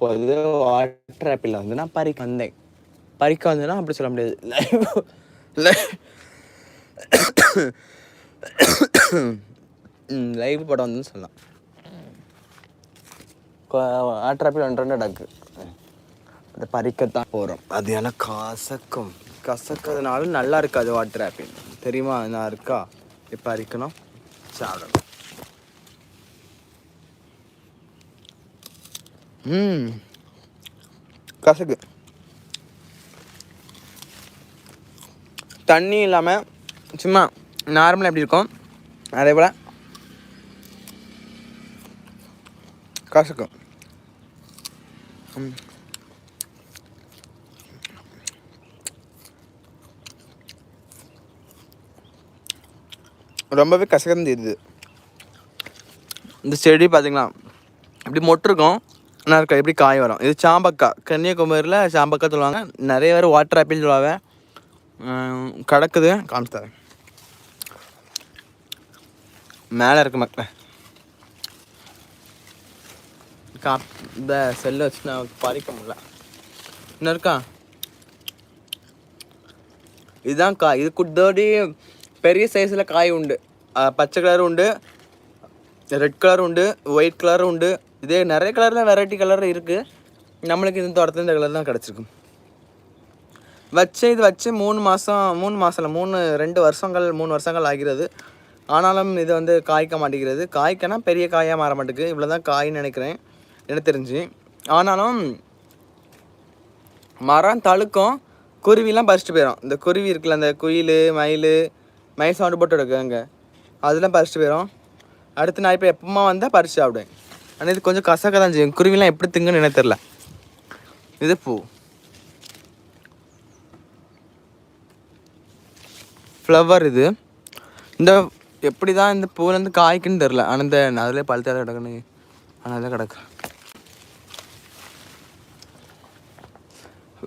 போது water apple வந்து நான் பறிக்க வந்தேன் பறிக்க வந்தேன்னா அப்படி சொல்ல முடியாது. லைவ் லைவ் படம் வந்து சொல்லலாம். வாட்டர் ஆப்பிள் ஒன்று டக்கு அதை பறிக்கத்தான் போகிறோம் அது ஏன்னா கசக்கும். கசக்கிறதுனால நல்லா இருக்காது வாட்டர் ஆப்பிள். தெரியுமா என்ன இருக்கா? இப்போ பறிக்கணும். சாப்பிடணும். ம். கசக்கு. தண்ணி இல்லாமல் சும்மா நார்மலாக எப்படி இருக்கும்? அதே போல். கசக்கும் ரொம்பவே கசகம் தெரியுது. இந்த செடி பார்த்தீங்களா இப்படி மொட்டு இருக்கும் எப்படி காய் வரும்? இது சாம்பக்காய் கன்னியாகுமரியில் சாம்பக்காய் சொல்லுவாங்க. நிறைய பேர் வாட்டர் ஆப்பிள் சொல்லுவாங்க. கிடக்குது. காமிச்சு தரேன் மேலே இருக்கு மக்களே. கா இந்த செல்லை வச்சு நான் பறிக்க முடியல. இன்னும் இருக்கா? இதுதான் காய். இது குட்டோடி பெரிய சைஸில் காய் உண்டு. பச்சை கலர் உண்டு. ரெட் கலர் உண்டு. ஒயிட் கலர் உண்டு. இதே நிறைய கலரில் வெரைட்டி கலர் இருக்குது நம்மளுக்கு இந்த தோட்டத்தில் இந்த கலர் தான் கிடச்சிருக்கும். வச்சு இது வச்சு மூணு மாதம் மூணு மாதம் மூணு ரெண்டு வருஷங்கள் மூணு வருஷங்கள் ஆகிறது. ஆனாலும் இது வந்து காய்க்க மாட்டேங்கிறது. காய்க்கனா பெரிய காயாக மாற மாட்டேங்குது. இவ்வளோ தான் காயின்னு நினைக்கிறேன். எனக்கு தெரிஞ்சு. ஆனாலும் மரம் தழுக்கும் குருவிலாம் பறிச்சுட்டு போயிடும் இந்த குருவி இருக்குல்ல அந்த குயில் மயில் மயில் சவுண்டு போட்டு எடுக்குங்க அதெல்லாம் பறிச்சுட்டு போயிடும் அடுத்து நான் இப்போ எப்பமா வந்தால் பறிச்சு சாப்பிடுவேன். ஆனால் இது கொஞ்சம் கசக்க தான் செய்யும் குருவிலாம் எப்படி திங்குன்னு எனக்கு தெரில இது பூ. ஃப்ளவர் இது. இந்த எப்படி தான் இந்த பூலேருந்து காய்க்குன்னு தெரில ஆனால் இந்த அதிலே பழுத்தாத கிடக்குன்னு. ஆனால் அதில் கிடக்கு.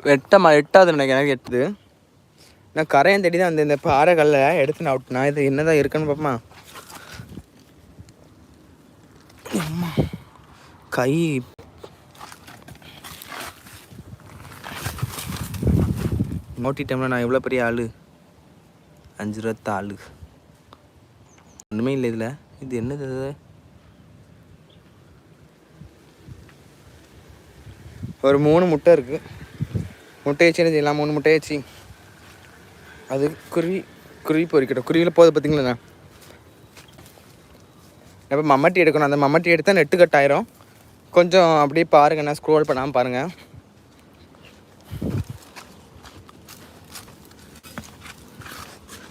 வெட்டமா எட்டாவது நினைக்கிறேன் எனக்கு. எட்டுது நான் கரையன் தேடி தான் அந்த இந்த பாறை கல்லை எடுத்து நான் விட்டுனா இது என்னதான் இருக்குன்னு பார்ப்போமா அம்மா, கை. மோட்டி டைமில் நான் எவ்வளோ பெரிய ஆள்? அஞ்சு ரூபா ஆள் ஒன்றுமே இல்லை இதில். இது என்னது இது? ஒரு மூணு முட்டை இருக்குது முட்டையை வச்சு என்ன செய்யலாம்? மூணு முட்டையாச்சு அது குருவி குருவி பொறிக்கட்டும். குருவியில் போகுது பார்த்தீங்களா இப்போ மம்மட்டி எடுக்கணும். அந்த மம்மட்டி எடுத்தால் நெட்டு கட் ஆயிரும் கொஞ்சம் அப்படியே பாருங்கண்ணா ஸ்க்ரோல் பண்ணாமல் பாருங்கள்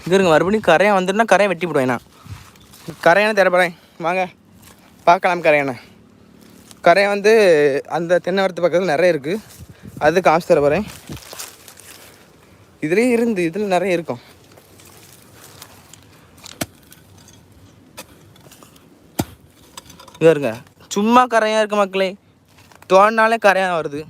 இங்கே இருங்க மறுபடியும் கரையான் வந்துட்டுனா கரையை வெட்டி விடுவேண்ணா கரையானே கரையானை வாங்க பார்க்கலாம் கரையானை கரை வந்து அந்த தென்னை வரத்து பக்கத்தில் நிறைய இருக்குது அது காமிச்சு தர போகிறேன் இதுலேயே இருந்து இதில் நிறைய இருக்கும். இங்கே இருங்க. சும்மா கரையாக இருக்குது மக்களே. தோண்டினாலே கரையாக வருது.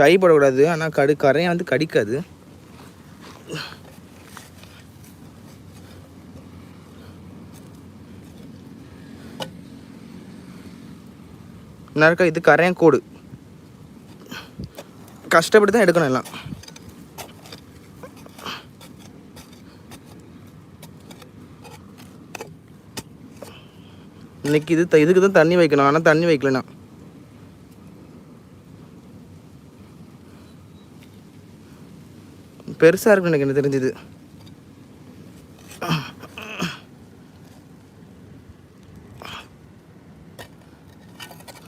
கைப்படக்கூடாது ஆனால் கடு கரையை வந்து கடிக்காது. என்ன இது கரையன் கூடு. கஷ்டப்பட்டு தான் எடுக்கணும் எல்லாம். இன்னைக்கு இது இதுக்கு தான் தண்ணி வைக்கணும். ஆனால் தண்ணி வைக்கலண்ணா பெருசாக இருக்குன்னு எனக்கு என்ன தெரிஞ்சது?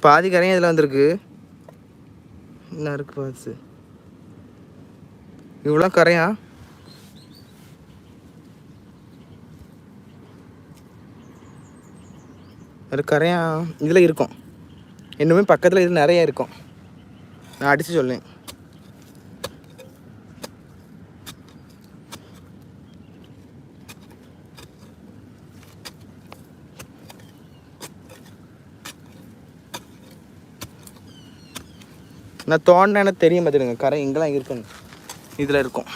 பாதி கரையும் இதில் வந்திருக்கு. என்ன இருக்கு பாதி இவ்வளோ கரையா? கரையா இதில் இருக்கும். இன்னுமே பக்கத்தில் இது நிறைய இருக்கும். நான் அடித்து சொல்லேன் நான் தோண்டினேன்னு தெரிய தெரியும் கரை எங்கெல்லாம் இருக்குன்னு. இதில் இருக்கும்.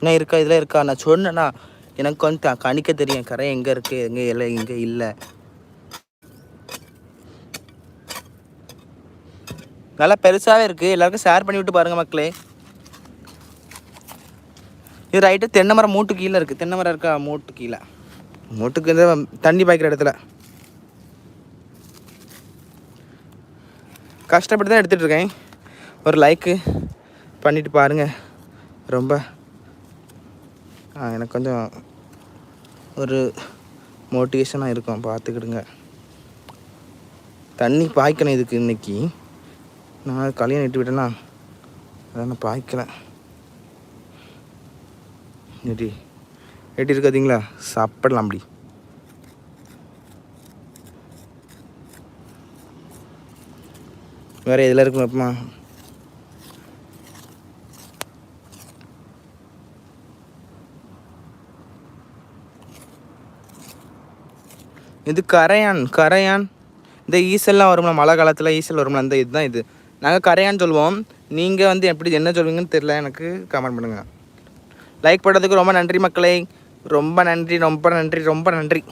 என்ன இருக்கா இதெல்லாம் இருக்கா? நான் சொன்னேன்னா எனக்கு வந்து த- கணிக்க தெரியும். கரை எங்கே இருக்குது எங்கே இல்லை எங்கே இல்லை. நல்லா பெருசாகவே இருக்குது எல்லாருக்கும் ஷேர் பண்ணி விட்டு பாருங்கள் மக்களே. இது ரைட்டு தென்னை மரம் மூட்டு கீழே இருக்குது தென்னை மரம் இருக்கா? மூட்டு கீழே. மூட்டுக்கு தண்ணி பாய்க்கிற இடத்துல. கஷ்டப்பட்டு தான் எடுத்துகிட்டு இருக்கேன். ஒரு லைக்கு பண்ணிவிட்டு பாருங்கள் ரொம்ப எனக்கு கொஞ்சம் ஒரு மோட்டிவேஷனாக இருக்கும் பார்த்துக்கிடுங்க. தண்ணி பாய்க்கணும் இதுக்கு இன்னைக்கு. நான் கல்யாணம் இட்டு விட்டேன்னா அதான் நான் பாய்க்கல. எப்படி எட்டி இருக்காதீங்களா? சாப்பிடலாம் அப்படி. வேறு எதில் இருக்கும் அப்பமா? இது கரையான் கரையான். இந்த ஈசல்லாம் வரும்ல மழை காலத்தில் ஈசல் வரும்ல அந்த இதுதான் இது. நாங்கள் கரையான் சொல்லுவோம் நீங்கள் வந்து எப்படி என்ன சொல்லுவீங்கன்னு தெரியல எனக்கு கமெண்ட் பண்ணுங்கள் லைக் பண்ணுறதுக்கு ரொம்ப நன்றி மக்களே. ரொம்ப நன்றி ரொம்ப நன்றி ரொம்ப நன்றி.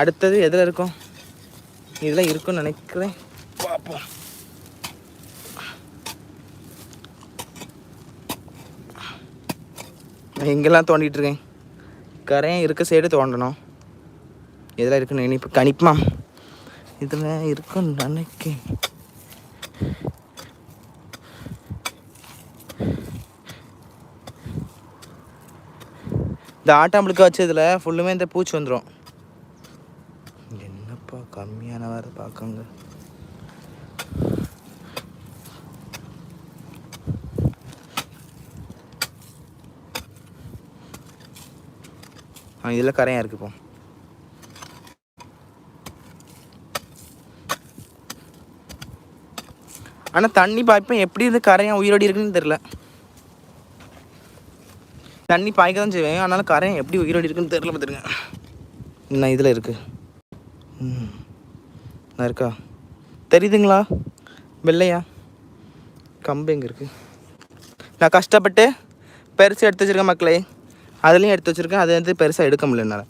அடுத்தது எதில் இருக்கும்? இதில் இருக்கும்னு நினைக்கிறேன். பார்ப்போம். எங்கெல்லாம் தோண்டிட்டு இருக்கேன். கரையும் இருக்க சைடு தோண்டணும். எதில் இருக்குன்னு இனிப்பு கணிப்புமா? இதில் இருக்குன்னு நினைக்கேன். இந்த ஆட்டாம்பளுக்கு வச்சதுல ஃபுல்லுமே இந்த பூச்சி வந்துடும் என்னப்பா கம்மியான வேறு பார்க்கங்க இதில் கரையாக இருக்குப்போம் ஆனால் தண்ணி பாய்ப்பேன். எப்படி இருந்து கரையான் உயிரோடி இருக்குன்னு தெரில தண்ணி பாய்க்க தான் செய்வேன். ஆனாலும் கரையான் எப்படி உயிரோடி இருக்குன்னு தெரில பார்த்துருங்க இன்னும் இதில் இருக்கு. ம். நான் இருக்கா? தெரியுதுங்களா? வெள்ளையா? கம்பு எங்கே இருக்கு? நான் கஷ்டப்பட்டு பெருசு எடுத்து வச்சிருக்கேன் மக்களே. அதுலேயும் எடுத்து வச்சிருக்கேன். அது வந்து பெருசாக எடுக்க முடியல என்னால்.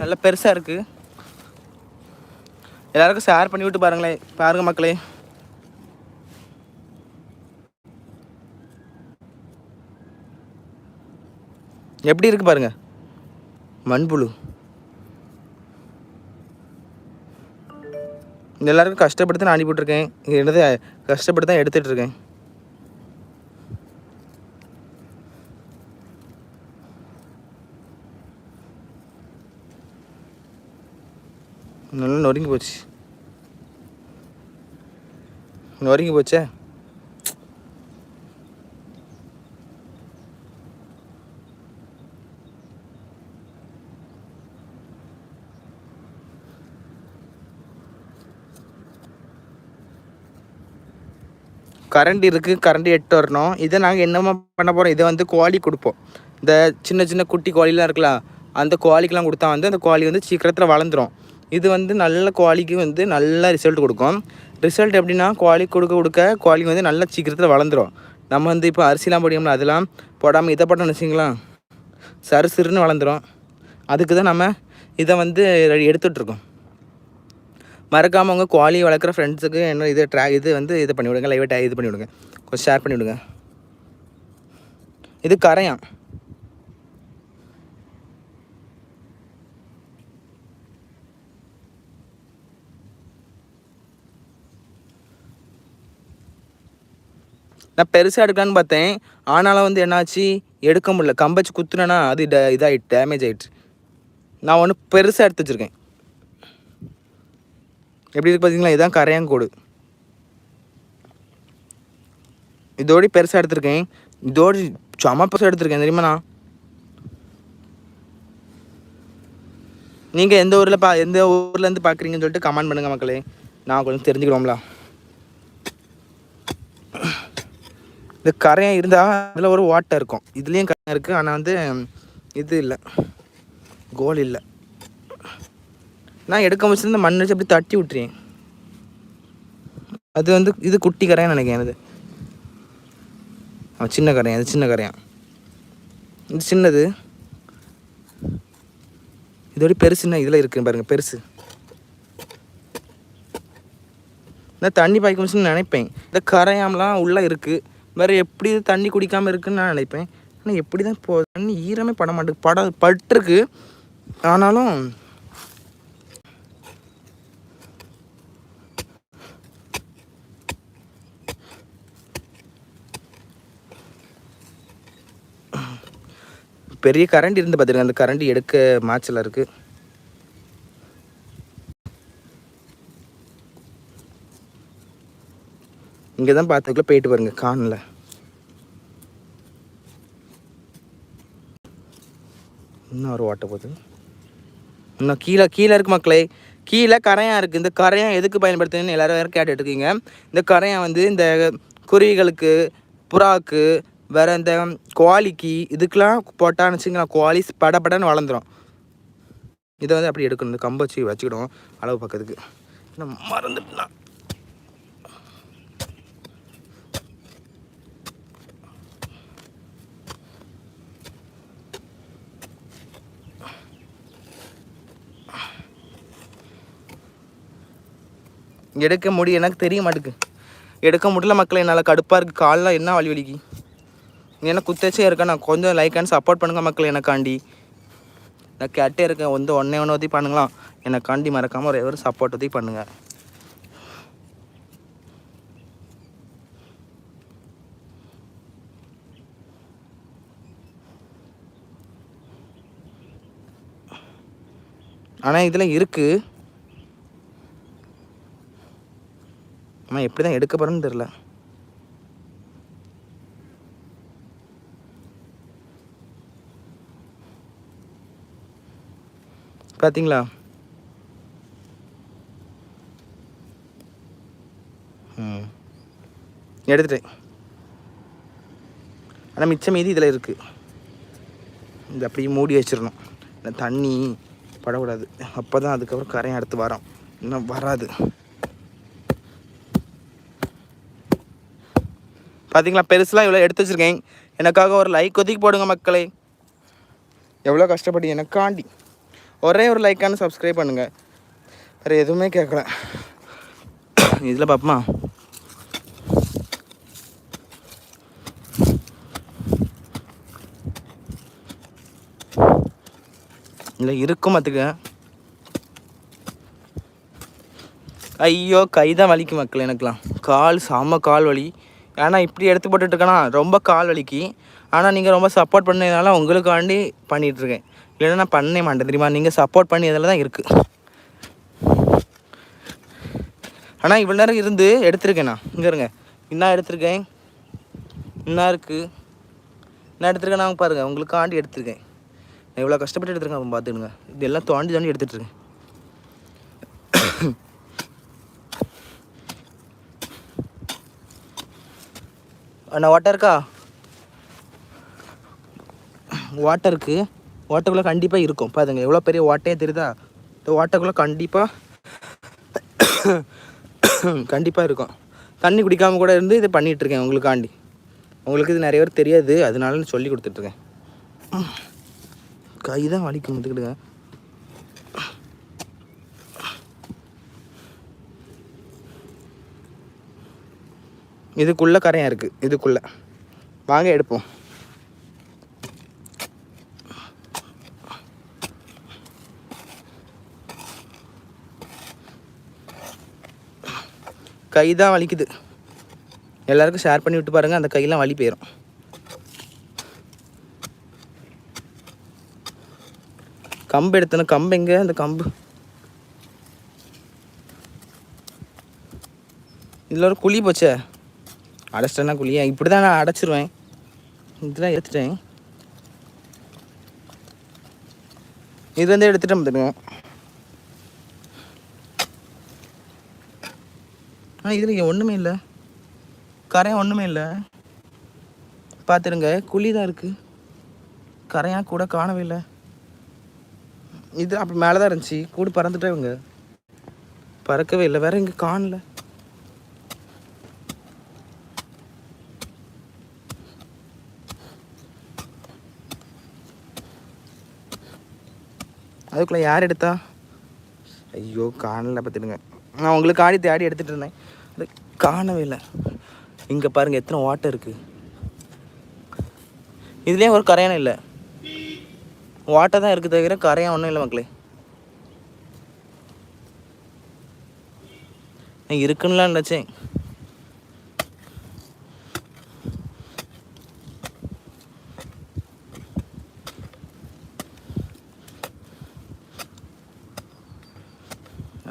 நல்லா பெருசாக இருக்குது எல்லாருக்கும் ஷேர் பண்ணி விட்டு பாருங்களேன் பாருங்க மக்களே. எப்படி இருக்கு பாருங்க? மண்புழு. எல்லாருக்கும் கஷ்டப்பட்டு தான் நான் அனுப்பிவிட்ருக்கேன் என்னது? கஷ்டப்பட்டு தான் எடுத்துகிட்ருக்கேன் நொறுங்கி போச்சு. நொறுங்கி போச்சே? கரண்ட் இருக்குது கரண்ட் எட்டு வரணும். இதை நாங்கள் என்னமா பண்ண போகிறோம் இதை வந்து கோழி கொடுப்போம். இந்த சின்ன சின்ன குட்டி கோழிலாம் இருக்கலாம் அந்த குவாலிக்கெலாம் கொடுத்தா வந்து அந்த கோழி வந்து சீக்கிரத்தில் வளர்ந்துரும். இது வந்து நல்ல குவாலிக்கு வந்து நல்ல ரிசல்ட் கொடுக்கும். ரிசல்ட் எப்படின்னா குவாலி கொடுக்க கொடுக்க குவாலி வந்து நல்ல சீக்கிரத்தில் வளர்ந்துரும். நம்ம வந்து இப்போ அரிசிலாம் போடியோம்ல அதெல்லாம் போடாமல் இதை போட்டோம்னு வச்சிங்களா சரு சிறுன்னு வளர்ந்துடும் அதுக்கு தான் நம்ம இதை வந்து எடுத்துட்ருக்கோம். மறக்காமல் உங்கள் குவாலி வளர்க்குற ஃப்ரெண்ட்ஸுக்கு என்ன இது ட்ரா இது வந்து இது பண்ணிவிடுங்க விடுங்க லைவ் இது பண்ணிவிடுங்க. கொஞ்சம் ஷேர் பண்ணிவிடுங்க. இது கரையான். நான் பெருசாக எடுக்கலான்னு பார்த்தேன். ஆனாலும் வந்து என்னாச்சு? எடுக்க முடியல. கம்பச்சு குத்துனேன்னா அது ட இதாகிட்டு டேமேஜ் ஆகிட்டு நான் ஒன்று பெருசாக எடுத்து வச்சுருக்கேன். எப்படி இருக்கு பார்த்தீங்களா? இதுதான் கரையாங்கோடு இதோடி பெருசாக எடுத்திருக்கேன். இதோடி செம பெருசாக எடுத்திருக்கேன். தெரியுமா நான்? நீங்கள் எந்த ஊரில் பா எந்த ஊர்லேருந்து பார்க்குறீங்கன்னு சொல்லிட்டு கமெண்ட் பண்ணுங்கள் மக்களே. நான் கொஞ்சம் தெரிஞ்சுக்கிறோம்ல. இந்த கரையம் இருந்தால் அதில் ஒரு வாட்டை இருக்கும். இதுலேயும் கரையம் இருக்குது ஆனால் வந்து இது இல்லை. கோல் இல்லை. நான் எடுக்க வச்சிருந்த மண் வச்சு அப்படி தட்டி விட்டுறேன் அது வந்து இது குட்டி கரையான்னு நினைக்கிறேன் அது சின்ன கரையான் இது சின்ன கரையான் இது சின்னது. இதோட பெருசுன்னா இதில் இருக்கு பாருங்கள் பெருசு. நான் தண்ணி பாய்க்க முடிச்சுன்னு நினைப்பேன். இந்த கரையாம்லாம் உள்ளே இருக்குது வேறு எப்படி தண்ணி குடிக்காமல் இருக்குன்னு நான் நினைப்பேன். ஆனால் எப்படி தான் போ தண்ணி ஈரமே பட மாட்டேங்குது. பட பட்டிருக்கு. ஆனாலும் பெரிய கரண்ட் இருந்து பார்த்துருக்கேன் அந்த கரண்ட் எடுக்க மாச்சல இருக்குது இங்கே தான் பார்த்துக்குள்ள போயிட்டு பாருங்கள் காணல இன்னும் ஒரு ஓட்ட போகுது. இன்னும் கீழே கீழே இருக்கு மக்களே. கீழே கரையான் இருக்குது இந்த கரையான் எதுக்கு பயன்படுத்துன்னு எல்லோரும் வேறு கேட்டுட்ருக்கீங்க. இந்த கரையான் வந்து இந்த குருவிகளுக்கு புறாக்கு வேறு இந்த குவாலிக்கு இதுக்கெலாம் போட்டான்னு வச்சுங்களா குவாலி படபடன்னு வளர்ந்துடும் இதை வந்து அப்படி எடுக்கணும். இந்த கம்பை வச்சு வச்சுக்கிடும் அளவு பக்கத்துக்கு. இன்னும் மறந்துட்டேன் எடுக்க முடியும். எனக்கு தெரிய மாட்டேங்குது எடுக்க முடியல மக்கள் என்னால் கடுப்பாக இருக்குது கால்லாம் என்ன வலி வலிக்கு? ஏன்னா குத்தச்சே இருக்கேன் நான் கொஞ்சம் லைக் அண்ட் சப்போர்ட் பண்ணுங்கள் மக்கள் எனக்காண்டி. நான் கேட்டே இருக்கேன். வந்து ஒன்றே ஒன்று உதவி பண்ணுங்களாம். எனக்காண்டி மறக்காமல் ஒரே ஒரு சப்போர்ட் உதவி பண்ணுங்கள் ஆனால் இதில் இருக்குது ஆனால் எப்படி தான் எடுக்க போகிறேன்னு தெரில பார்த்தீங்களா ம். எடுத்துட்டேன். ஆனால் மிச்சம் மீதி இதில் இருக்குது இது அப்படியே மூடி வச்சிடணும். தண்ணி படக்கூடாது. அப்போ தான் அதுக்கப்புறம் கரையும் அடுத்து வரோம். இன்னும் வராது. பார்த்தீங்களா பெருசுலாம் இவ்வளோ எடுத்து வச்சுருக்கேன். எனக்காக ஒரு லைக் ஒதுக்கி போடுங்க மக்களே. எவ்வளோ கஷ்டப்பட்டு எனக்காண்டி. ஒரே ஒரு லைக்கான சப்ஸ்கிரைப் பண்ணுங்கள் வேறு எதுவுமே கேட்கல இதில் பார்ப்போமா இல்லை இருக்கும் அதுக்கு ஐயோ கை தான் வலிக்கும் மக்கள் எனக்குலாம் கால் செம்ம கால் வலி. ஏன்னா இப்படி எடுத்து போட்டுட்ருக்கேனா ரொம்ப கால் வலிக்கு. ஆனால் நீங்கள் ரொம்ப சப்போர்ட் பண்ணதுனால உங்களுக்காண்டி பண்ணிகிட்ருக்கேன் இல்லைன்னா நான் பண்ணே மாட்டேன். தெரியுமா? நீங்கள் சப்போர்ட் பண்ணியதில் தான் இருக்குது ஆனால் இவ்வளோ நேரம் இருந்து எடுத்திருக்கேன் நான். இங்கே இருங்க. என்ன எடுத்திருக்கேன்? என்ன இருக்குது என்ன எடுத்திருக்கேன் நான்? பாருங்கள் உங்களுக்காண்டி எடுத்திருக்கேன். நான் இவ்வளோ கஷ்டப்பட்டு எடுத்துருக்கேன் அப்போ பார்த்துடுங்க இதெல்லாம் தோண்டி தாண்டி தாண்டி எடுத்துகிட்டு அண்ணா வாட்டர் இருக்கா? வாட்டருக்கு வாட்டருக்குள்ளே கண்டிப்பாக இருக்கும். பாருங்க எவ்வளோ பெரிய வாட்டையே தெரியுதா? இந்த வாட்டருக்குள்ளே கண்டிப்பாக கண்டிப்பாக இருக்கும். தண்ணி குடிக்காமல் கூட இருந்து இதை பண்ணிகிட்ருக்கேன் உங்களுக்காண்டி. உங்களுக்கு இது நிறைய பேர் தெரியாது அதனால சொல்லி கொடுத்துட்ருக்கேன் கை தான் வலிக்கும் வந்துக்கிடுங்க இதுக்குள்ளே கரையாக இருக்குது இதுக்குள்ளே. வாங்க எடுப்போம். கை தான் வலிக்குது. எல்லாருக்கும் ஷேர் பண்ணி விட்டு பாருங்கள் அந்த கையெல்லாம் வலி போயிடும் கம்பு எடுத்தன கம்பு எங்கே? அந்த கம்பு. இதில் ஒரு குழி போச்சே? அடைச்சிட்டேன்னா குழியா? இப்படி தான் நான் அடைச்சிருவேன். இதெல்லாம் எடுத்துட்டேன். இது வந்து எடுத்துகிட்டு வந்துடுங்க ஆ இதில் ஒன்றுமே இல்லை. கரையாக ஒன்றுமே இல்லை. பார்த்துருங்க குழி தான் இருக்குது கரையாக கூட காணவே இல்லை. இது அப்போ மேலே தான் இருந்துச்சு. கூடு பறந்துட்டே இவங்க. பறக்கவே இல்லை. வேற இங்கே காணல. அதுக்குள்ளே யார் எடுத்தா? ஐயோ காணல பார்த்துடுங்க நான் உங்களுக்கு ஆடி தேடி எடுத்துகிட்டு இருந்தேன். அது காணவே இல்லை. இங்கே பாருங்கள் எத்தனை வாட்டர் இருக்குது இதுலேயும் ஒரு கரையானம் இல்லை. வாட்டர் தான் இருக்குது தவிர கரையான் ஒன்றும் இல்லை மக்களே. இருக்குன்னுலாம் நினச்சேன்.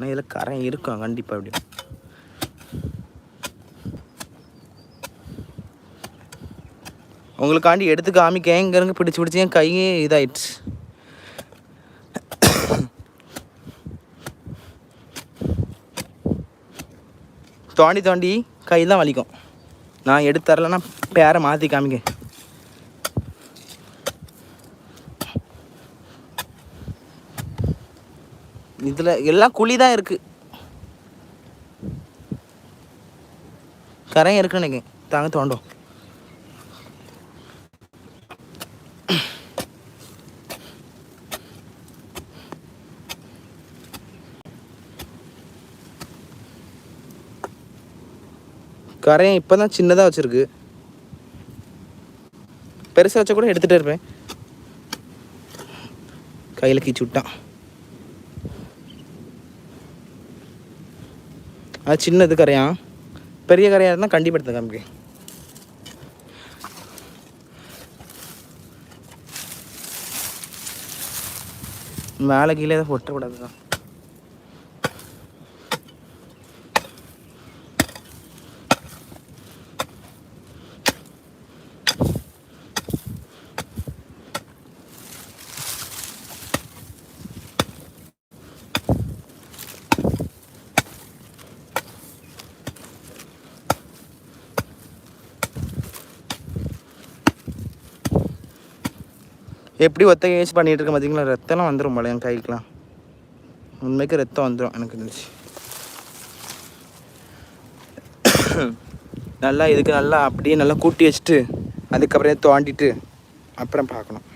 ஆனால் இதில் கரை இருக்கும் கண்டிப்பாக அப்படி. உங்களுக்காண்டி எடுத்து காமிக்க எங்க இருங்க பிடிச்சி பிடிச்சி என் கையே இதாயிடுச்சு. தோண்டி தோண்டி கை தான் வலிக்கும். நான் எடுத்து தரலன்னா பேரை மாற்றி காமிக்க இதில் எல்லாம் குழி தான் இருக்கு. கரையும் இருக்குன்னு நினைக்கிறேன். தாங்க தோண்டும். கரையும் இப்போ தான் சின்னதாக வச்சுருக்கு. பெருசாக வச்சா கூட எடுத்துகிட்டே இருப்பேன். கையில் கீச்சு விட்டான். அது சின்னது கரையான் பெரிய கரையாக இருந்தால் கண்டிப்பாக எடுத்து காமிக்க. மேலே கீழே எதாவது ஒட்டக்கூடாது. எப்படி ஒத்த கேஸ் பண்ணிட்டு இருக்கேன் பார்த்தீங்களா? ரத்தம்லாம் வந்துடும் போல என் கைக்கெலாம். உண்மைக்கு ரத்தம் வந்துடும் எனக்கு இருந்துச்சு நல்லா இதுக்கு நல்லா அப்படியே நல்லா கூட்டி வச்சுட்டு அதுக்கப்புறம் தோண்டிட்டு அப்புறம் பார்க்கணும்.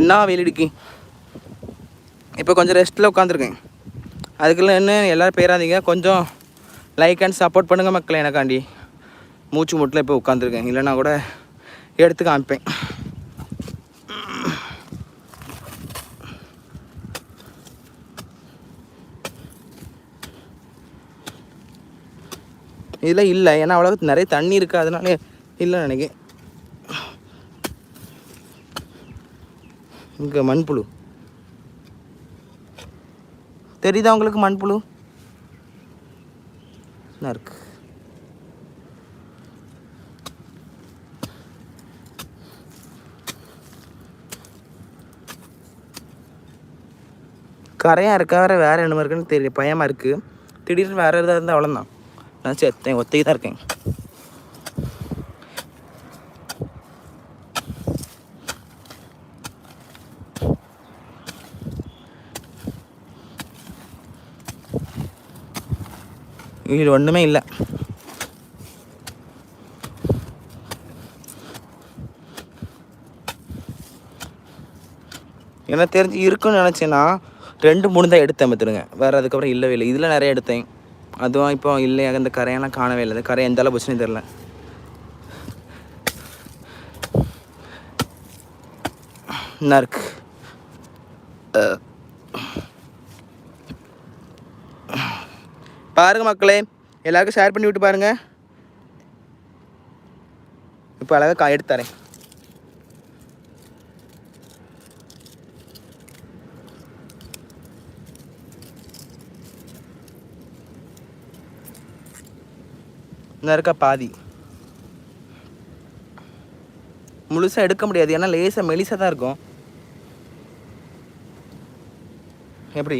என்ன வெயிலடிக்கு இப்போ கொஞ்சம் ரெஸ்ட்டில் உட்காந்துருக்கேன். அதுக்குள்ள என்ன எல்லோரும் பேராதீங்க. கொஞ்சம் லைக் அண்ட் சப்போர்ட் பண்ணுங்கள் மக்கள் எனக்காண்டி. மூச்சு முட்டில் இப்போ உட்காந்துருக்கேன் இல்லைன்னா கூட எடுத்து காமிப்பேன். இதெல்லாம் இல்லை. ஏன்னா அவ்வளோக்கு நிறைய தண்ணி இருக்குது அதனால இல்லை நினைக்கிறேன். இங்கே மண்புழு. தெரியுதா உங்களுக்கு மண்புழு? என்ன இருக்கு? கரையாக இருக்கா வேறு வேறு என்னமா இருக்குன்னு தெரியல. பயமாக இருக்குது திடீர்னு வேறு எதாவது இருந்தால் அவ்வளோதான் நான் செத்தேன் ஒத்தைக்கு தான் இருக்கேன். இது ஒன்றுமே இல்லை. எனக்கு தெரிஞ்சு இருக்குன்னு நினச்சேன்னா ரெண்டு மூணு தான் எடுத்தேன் பார்த்துருங்க வேறு அதுக்கப்புறம் இல்லவே இல்லை. இதில் நிறைய எடுத்தேன். அதுவும் இப்போ இல்லை. அந்த கரையெல்லாம் காணவே இல்லை. கரை எந்த அளவு போச்சுன்னு தெரில. என்ன இருக்கு பாருங்க மக்களே எல்லாருக்கும் ஷேர் பண்ணி விட்டு பாருங்க. இப்போ அழகாக கா எடுத்து தரேன். இந்த இருக்கா பாதி. முழுசாக எடுக்க முடியாது. ஏன்னா லேசாக மெலிசாக தான் இருக்கும். எப்படி?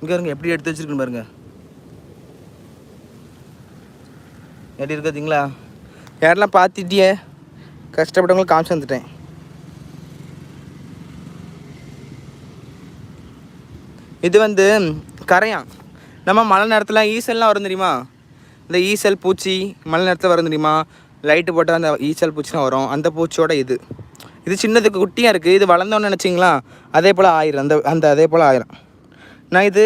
இங்கே இருங்க எப்படி எடுத்து வச்சிருக்குன்னு பாருங்க. எப்படி இருக்காதீங்களா? யாரெல்லாம் பார்த்துட்டியே? கஷ்டப்பட்டவங்களுக்கு காமிச்சு வந்துட்டேன் இது வந்து கரையான். நம்ம மழை நேரத்தில் ஈசல்லாம் வரும் தெரியுமா? இந்த ஈசல் பூச்சி மழை நேரத்தில் வரும் தெரியுமா? லைட்டு போட்டால் அந்த ஈசல் பூச்சிலாம் வரும். அந்த பூச்சியோட இது. இது சின்னதுக்கு குட்டியாக இருக்குது இது வளர்ந்தோன்னு நினச்சிங்களா? அதே போல் ஆயிரும். அந்த அந்த அதே போல் ஆயிரும். நான் இது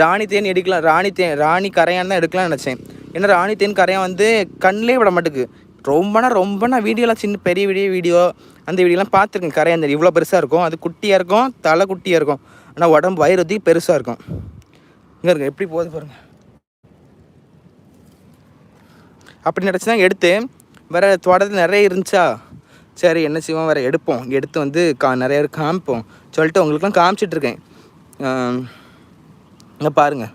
ராணி தேன் எடுக்கலாம். ராணி தேன் ராணி கரையான் தான் எடுக்கலாம்னு நினச்சேன். ஏன்னா ராணி தேன் கரையான் வந்து கண்ணிலே விட மாட்டேக்கு. ரொம்பனா ரொம்பனா வீடியோலாம் சின்ன பெரிய வீடியோ வீடியோ அந்த வீடியோலாம் பார்த்துருக்கேன். கரையான் தேன். இவ்வளோ பெருசாக இருக்கும். அது குட்டியாக இருக்கும். தலை குட்டியாக இருக்கும். ஆனால் உடம்பு வயிறு பெருசாக இருக்கும். இங்கே இருக்கு எப்படி போகுது பாருங்க. அப்படி நினச்சி தான் எடுத்து வேறு தோட்டத்தில் நிறைய இருந்துச்சா? சரி என்ன செய்வோம்? வேறு எடுப்போம். எடுத்து வந்து கா நிறைய பேர் காமிப்போம். சொல்லிட்டு உங்களுக்குலாம் காமிச்சிட்ருக்கேன் இங்கே பாருங்கள்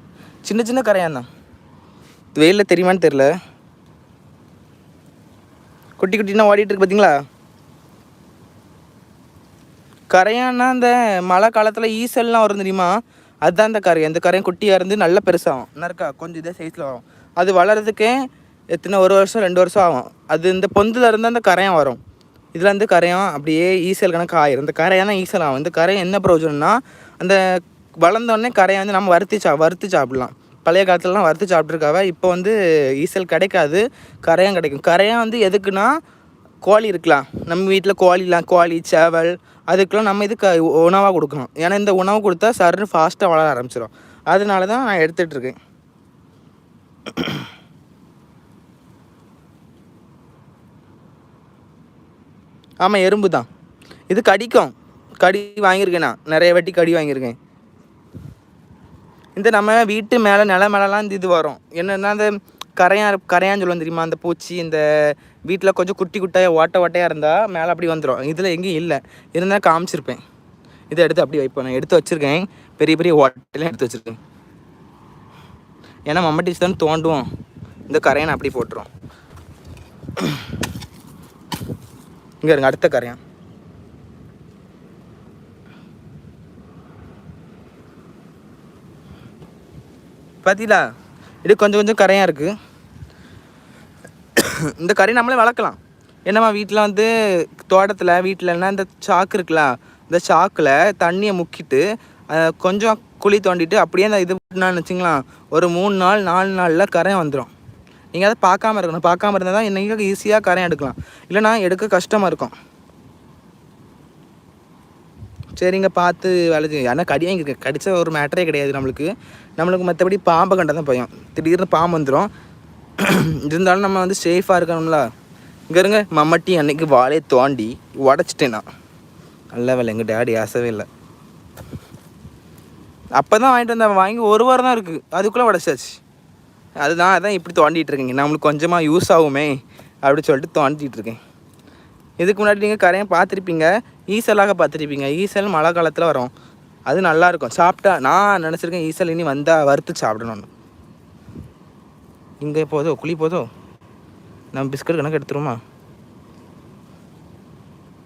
சின்ன சின்ன கரையான் தான். வெயிலில் தெரியுமான்னு தெரில குட்டி குட்டினா ஓடிட்டுருக்கு பார்த்தீங்களா கரையான்னா அந்த மழை காலத்தில் ஈசல்லாம் வரும் தெரியுமா? அதுதான் அந்த கரை. எந்த கரையும் குட்டியாக இருந்து நல்லா பெருசாகும். என்ன இருக்கா? கொஞ்சம் இதே சைஸில் வரும். அது வளர்கிறதுக்கே எத்தனை ஒரு வருஷம் ரெண்டு வருஷம் ஆகும். அது இந்த பொந்தில் இருந்து அந்த கரையான் வரும். இதில் இருந்து கரையான் அப்படியே ஈசல் கணக்கு ஆயிரும். இந்த கரையான் தான் ஈசல் ஆகும். இந்த கரையை என்ன பிரயோஜனம்னா அந்த வளர்ந்தோடனே கரையை வந்து நம்ம வறுத்து சா வறுத்து சாப்பிடலாம். பழைய காலத்துலலாம் வறுத்து சாப்பிட்ருக்காவ இப்போ வந்து ஈசல் கிடைக்காது. கரையான் கிடைக்கும். கரையான் வந்து எதுக்குன்னா கோழி இருக்கலாம். நம்ம வீட்டில் கோழிலாம் கோழி சேவல் அதுக்கெலாம் நம்ம இது க உணவாக கொடுக்கணும். ஏன்னா இந்த உணவு கொடுத்தா சருன்னு ஃபாஸ்ட்டாக வளர ஆரம்பிச்சிடும் அதனால தான் நான் எடுத்துகிட்டு இருக்கேன். ஆமாம் எறும்பு தான். இது கடிக்கும். கடி வாங்கியிருக்கேன் நான். நிறைய வாட்டி கடி வாங்கியிருக்கேன். இந்த நம்ம வீட்டு மேலே நில மேலெலாம் இந்த இது வரும். என்னென்னா அந்த கரையான் கரையான்னு சொல்லுவோம் தெரியுமா? அந்த பூச்சி இந்த வீட்டில் கொஞ்சம் குட்டி குட்டையாக ஓட்ட ஓட்டையாக இருந்தால் மேலே அப்படி வந்துடும் இதில் எங்கேயும் இல்லை. இருந்தால் காமிச்சிருப்பேன். இதை எடுத்து அப்படி வைப்பேன். நான் எடுத்து வச்சுருக்கேன். பெரிய பெரிய ஓட்டையெல்லாம் எடுத்து வச்சுருக்கேன். ஏன்னா மம்மட்டிச்சு தான் தோண்டுவோம். இந்த கரையான் அப்படி போட்டுரும். இங்கே இருங்க அடுத்த கரையான் பார்த்தீங்களா இது கொஞ்சம் கொஞ்சம் கரையாக இருக்குது இந்த கறி நம்மளே வளர்க்கலாம். என்னம்மா வீட்டில் வந்து தோட்டத்தில் வீட்டிலன்னா இந்த சாக்கு இருக்குல்ல இந்த சாக்கில் தண்ணியை முக்கிட்டு கொஞ்சம் குழி தோண்டிட்டு அப்படியே அந்த இது பண்ணான்னு வச்சுங்களேன் ஒரு மூணு நாள் நாலு நாளில் கரையும் வந்துடும் நீங்கள் அதை பார்க்காம இருக்கணும். பார்க்காம இருந்தால் தான் இன்றைக்கி ஈஸியாக கரையும் எடுக்கலாம். இல்லைனா எடுக்க கஷ்டமாக இருக்கும். சரிங்க பார்த்து வேலை செய்யும் ஆனால் கடி வாங்கியிருக்கேன் கடிச்ச ஒரு மேட்டரே கிடையாது நம்மளுக்கு. நம்மளுக்கு மற்றபடி பாம்பை கண்டால் தான் பயம். திடீர்னு பாம்பு வந்துடும் இருந்தாலும் நம்ம வந்து சேஃபாக இருக்கணும்ல. இங்கே இருங்க மம்மட்டி அன்னைக்கு வாழையை தோண்டி உடச்சிட்டேன் நான். நல்ல வேலை எங்கள் டேடி ஆசவே இல்லை. அப்போ தான் வாங்கிட்டு வந்தேன் வாங்கி ஒரு வாரம் தான் இருக்குது அதுக்குள்ளே உடச்சாச்சு. அதுதான் அதான் இப்படி தோண்டிகிட்டு இருக்கீங்க நம்மளுக்கு கொஞ்சமாக யூஸ் ஆகுமே அப்படி சொல்லிட்டு தோண்டிகிட்டு இருக்கேன். இதுக்கு முன்னாடி நீங்கள் கரையை பார்த்துருப்பீங்க ஈசலாக பார்த்துருப்பீங்க. ஈசல் மழை காலத்தில் வரும். அது நல்லாயிருக்கும் சாப்பிட்டா நான் நினச்சிருக்கேன் ஈசல் இனி வந்தால் வறுத்து சாப்பிடணும்னு. இங்கே போதோ குழி போதோ? நம்ம பிஸ்கட் கணக்கு எடுத்துருமா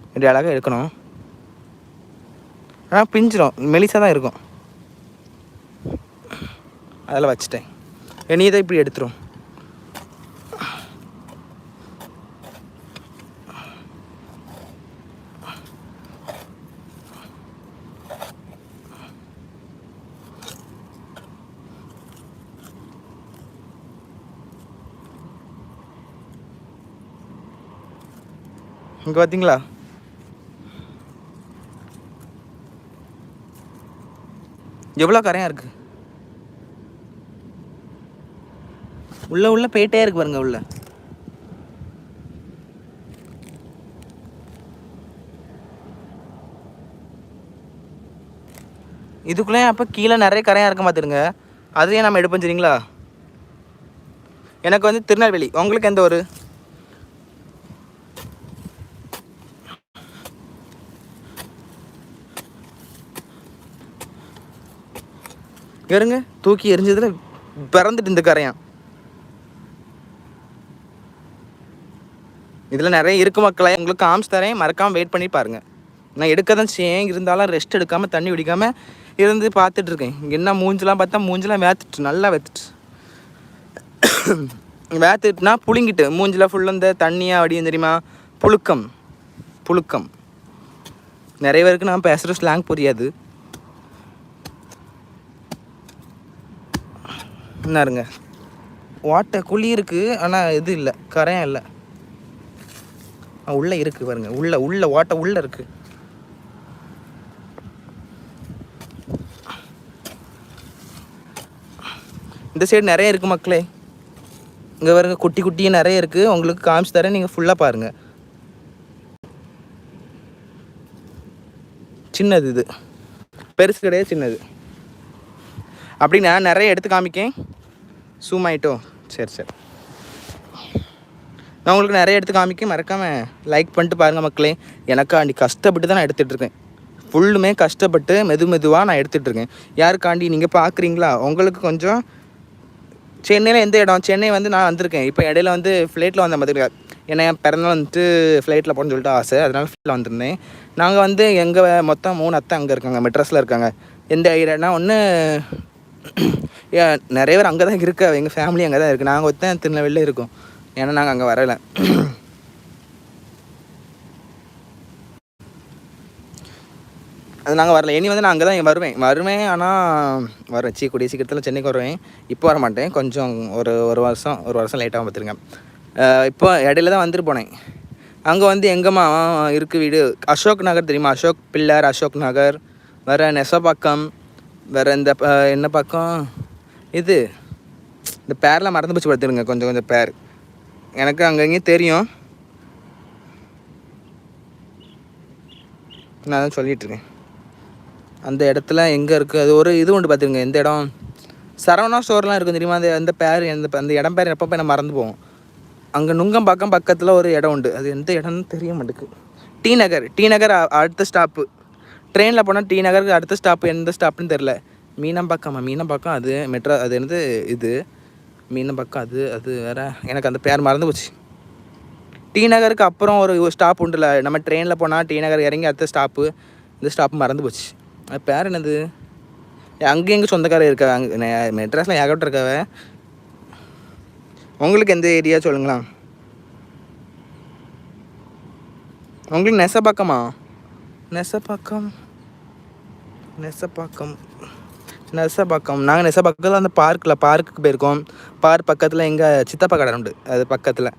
இப்படி அழகாக எடுக்கணும். ஆனால் பிஞ்சிடும் மெலிசாக தான் இருக்கும். அதெல்லாம் வச்சுட்டேன். இனி இப்படி எடுத்துரும். இங்கே பார்த்தீங்களா எவ்வளோ கரையாக இருக்கு? உள்ள உள்ள போயிட்டே இருக்கு பாருங்க உள்ள. இதுக்குள்ளே அப்போ கீழே நிறைய கரையாக இருக்க பார்த்துருங்க அதையே நம்ம எடுப்போம் சரிங்களா? எனக்கு வந்து திருநெல்வேலி. உங்களுக்கு எந்த ஒரு இருங்க தூக்கி எரிஞ்சதில் பிறந்துட்டு இந்த கரையான். இதில் நிறைய இருக்கு மக்களை உங்களுக்கு காமிச்சு தரேன் மறக்காமல் வெயிட் பண்ணி பாருங்கள் நான் எடுக்க தான் செய்யேன் இருந்தாலும் ரெஸ்ட் எடுக்காமல் தண்ணி குடிக்காமல் இருந்து பார்த்துட்ருக்கேன் இங்கே என்ன மூஞ்செலாம் பார்த்தா மூஞ்செலாம் வேத்துட்டு நல்லா வேத்துட்டு. வேத்துட்டுனா புழுங்கிட்டு மூஞ்சில் ஃபுல்லாக இந்த தண்ணியாக வடியும் தெரியுமா? புழுக்கம். புழுக்கம். நிறைய பேருக்கு நான் பேசுகிற ஸ்லாங் புரியாது. என்ன இருங்க வாட்டை குழி இருக்குது ஆனால் இது இல்லை கரையம் இல்லை. ஆ, உள்ளே இருக்குது பாருங்க உள்ள உள்ள வாட்டை உள்ளே இருக்குது இந்த சைடு நிறைய இருக்குது மக்களே. இங்கே பாருங்க குட்டி குட்டியும் நிறைய இருக்குது உங்களுக்கு காமிச்சு தரேன் நீங்கள் ஃபுல்லாக பாருங்கள் சின்னது இது. பெருசு கிடையாது சின்னது. அப்படி நான் நிறைய எடுத்து காமிக்கேன். சூம் ஆகிட்டோம் சரி சரி. நான் உங்களுக்கு நிறைய எடுத்து காமிக்க மறக்காமல் லைக் பண்ணிட்டு பாருங்கள் மக்களே. எனக்காண்டி கஷ்டப்பட்டு தான் நான் எடுத்துகிட்ருக்கேன் ஃபுல்லுமே கஷ்டப்பட்டு மெது மெதுவாக நான் எடுத்துகிட்டு இருக்கேன். யாருக்காண்டி நீங்கள் பார்க்குறீங்களா உங்களுக்கு கொஞ்சம் சென்னையில் எந்த இடம்? சென்னை வந்து நான் வந்திருக்கேன். இப்போ இடையில வந்து ஃப்ளைட்டில் வந்த மாதிரி ஏன்னா என் பிறந்தநாள் வந்துட்டு ஃப்ளைட்டில் போகணும்னு சொல்லிட்டு ஆசை. அதனால் ஃப்ளைட்டில் வந்திருந்தேன். நாங்கள் வந்து எங்கள் மொத்தம் மூணு அத்தை அங்கே இருக்காங்க. மெட்ராஸில் இருக்காங்க. எந்த ஏரியானா ஒன்று நிறைய பேர் அங்கே தான் இருக்கா. எங்கள் ஃபேமிலி அங்கே தான் இருக்குது நாங்கள் ஒருத்தன் திருநெல்வேலியில் இருக்கோம். ஏன்னா நாங்கள் அங்கே வரலை. அது நாங்கள் வரல. இனி வந்து நான் அங்கே தான் வருவேன். வருவேன் ஆனால் வருவேன். சீ கூடிய சீக்கிரத்தில் சென்னைக்கு வருவேன். இப்போ வர மாட்டேன் கொஞ்சம் ஒரு ஒரு வருஷம் ஒரு வருஷம் லேட்டாக பார்த்துருங்க இப்போ இடையில தான் வந்துட்டு போனேன். அங்கே வந்து எங்கம்மா இருக்குது வீடு? அசோக் நகர் தெரியுமா? அசோக் பில்லர் அசோக் நகர். வர நெசப்பாக்கம். வேறு இந்த என்ன பக்கம்? இது. இந்த பேரெலாம் மறந்து போச்சு படுத்துருங்க கொஞ்சம் கொஞ்சம் பேர். எனக்கு அங்கங்கேயும் தெரியும். நான் தான் சொல்லிகிட்ருக்கேன் அந்த இடத்துல எங்கே இருக்குது அது ஒரு இது உண்டு பார்த்துருங்க எந்த இடம்? சரவணா ஸ்டோர்லாம் இருக்கும் தெரியுமா? அந்த அந்த பேர் அந்த அந்த இடம் பேர் எப்போ போய் நான் மறந்து போவோம். அங்கே நுங்கம்பாக்கம் பக்கத்தில் ஒரு இடம் உண்டு. அது எந்த இடம்னு தெரிய மாட்டேங்குது. டி நகர். டி நகர் அ- அடுத்த ஸ்டாப்பு. ட்ரெயினில் போனால் டி நகருக்கு அடுத்த ஸ்டாப் எந்த ஸ்டாப்புன்னு தெரில மீனம்பாக்கம் மீனம்பாக்கம் அது மெட்ரோ அது என்னது இது. மீனம்பாக்கம் அது அது வேறு. எனக்கு அந்த பேர் மறந்து போச்சு. டி நகருக்கு அப்புறம் ஒரு ஸ்டாப் உண்டுல. நம்ம ட்ரெயினில் போனால் டி நகர் இறங்கி அடுத்த ஸ்டாப்பு. இந்த ஸ்டாப் மறந்து போச்சு. அது பேர் என்னது? அங்கே எங்கே சொந்தக்காரர் இருக்கா அங்கே மெட்ராஸில் ஏகப்பட்ட இருக்காவ? உங்களுக்கு எந்த ஏரியா சொல்லுங்களா உங்களுக்கு நெசப்பாக்கமா? நெசப்பாக்கம் நெசப்பாக்கம் நெசப்பாக்கம். நாங்கள் நெசப்பாக்கத்தில் அந்த பார்க்கில் பார்க்குக்கு போயிருக்கோம். பார்க் பக்கத்தில் எங்கள் சித்தப்பா கடை உண்டு. அது பக்கத்தில்.